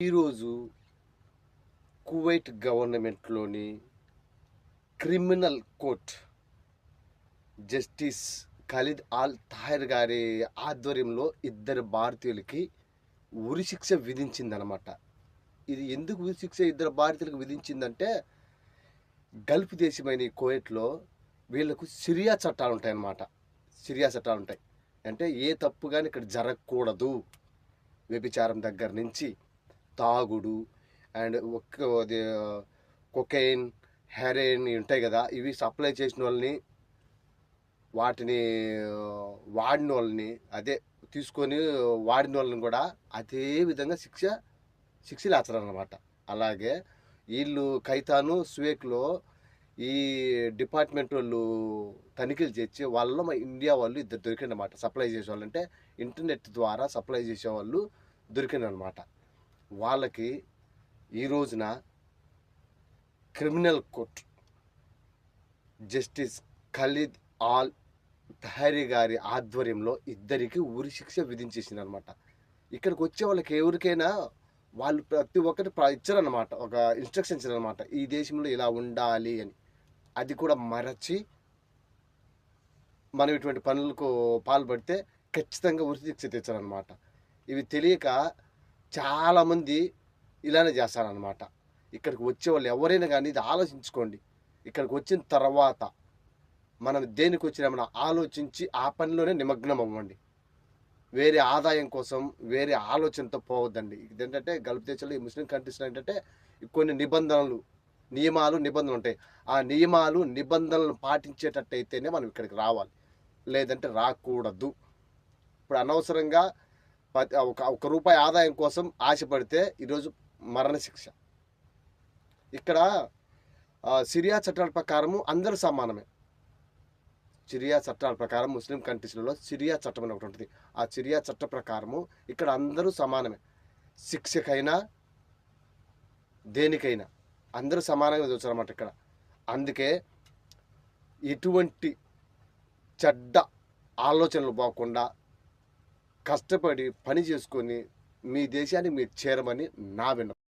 ఈరోజు Kuwait గవర్నమెంట్లోని criminal court justice Khalid Al Tahir గారి ఆధ్వర్యంలో ఇద్దరు భారతీయులకి ఉరిశిక్ష విధించిందనమాట ఇది ఎందుకు ఉరిశిక్ష ఇద్దరు భారతీయులకు విధించిందంటే గల్ఫ్ దేశమైన ఈ కువైట్లో వీళ్ళకు సిరియా చట్టాలు ఉంటాయన్నమాట. సిరియా చట్టాలు ఉంటాయి. అంటే ఏ తప్పు కానీ ఇక్కడ జరగకూడదు. వ్యభిచారం దగ్గర నుంచి తాగుడు అండ్ ఒక్క కొకైన్ హెరైన్ ఉంటాయి కదా ఇవి సప్లై చేసిన వాళ్ళని వాటిని వాడిన వాళ్ళని అదే తీసుకొని వాడిన వాళ్ళని కూడా అదే విధంగా శిక్ష శిక్షలు వేస్తారనమాట అలాగే వీళ్ళు కైతాను స్వేక్లో ఈ డిపార్ట్మెంట్ వాళ్ళు తనిఖీలు చేసి వాళ్ళలో మా ఇండియా వాళ్ళు ఇద్దరు దొరికిందన్నమాట సప్లై చేసేవాళ్ళు అంటే ఇంటర్నెట్ ద్వారా సప్లై చేసే వాళ్ళు దొరికిందనమాట వాళ్ళకి ఈ రోజున criminal court justice Khalid Al Tahri గారి ఆధ్వర్యంలో ఇద్దరికి ఉరి శిక్ష విధించేసింది అనమాట ఇక్కడికి వచ్చే వాళ్ళకి ఎవరికైనా వాళ్ళు ప్రతి ఒక్కటి ఇచ్చారనమాట ఒక ఇన్స్ట్రక్షన్ ఇచ్చారనమాట ఈ దేశంలో ఇలా ఉండాలి అని. అది కూడా మరచి మనం ఇటువంటి పనులకు పాల్పడితే ఖచ్చితంగా ఉరి శిక్ష తెచ్చారనమాట ఇవి తెలియక చాలామంది ఇలానే చేస్తారనమాట ఇక్కడికి వచ్చే వాళ్ళు ఎవరైనా కానీ ఇది ఆలోచించుకోండి. ఇక్కడికి వచ్చిన తర్వాత మనం దేనికి వచ్చినా ఆలోచించి ఆ పనిలోనే నిమగ్నం అవ్వండి. వేరే ఆదాయం కోసం వేరే ఆలోచనతో పోవద్దండి. ఇదేంటంటే గల్ఫ్ దేశాల్లో ఈ ముస్లిం కంట్రీస్లో ఏంటంటే కొన్ని నిబంధనలు నియమాలు నిబంధనలు ఉంటాయి. ఆ నియమాలు నిబంధనలను పాటించేటట్టయితేనే మనం ఇక్కడికి రావాలి. లేదంటే రాకూడదు. ఇప్పుడు అనవసరంగా ఒక ఒక రూపాయి ఆదాయం కోసం ఆశపడితే ఈరోజు మరణశిక్ష. ఇక్కడ సిరియా చట్టాల ప్రకారము అందరూ సమానమే. సిరియా చట్టాల ప్రకారం ముస్లిం కంట్రీస్లలో సిరియా చట్టం అని ఒకటి ఉంటుంది. ఆ సిరియా చట్ట ప్రకారము ఇక్కడ అందరూ సమానమే. శిక్షకైనా దేనికైనా అందరూ సమానంగా చూసారన్నమాట ఇక్కడ. అందుకే ఎటువంటి చెడ్డ ఆలోచనలు పోకుండా కష్టపడి పని చేసుకొని మీ దేశాన్ని మీరు చేరమని నా విన్నపం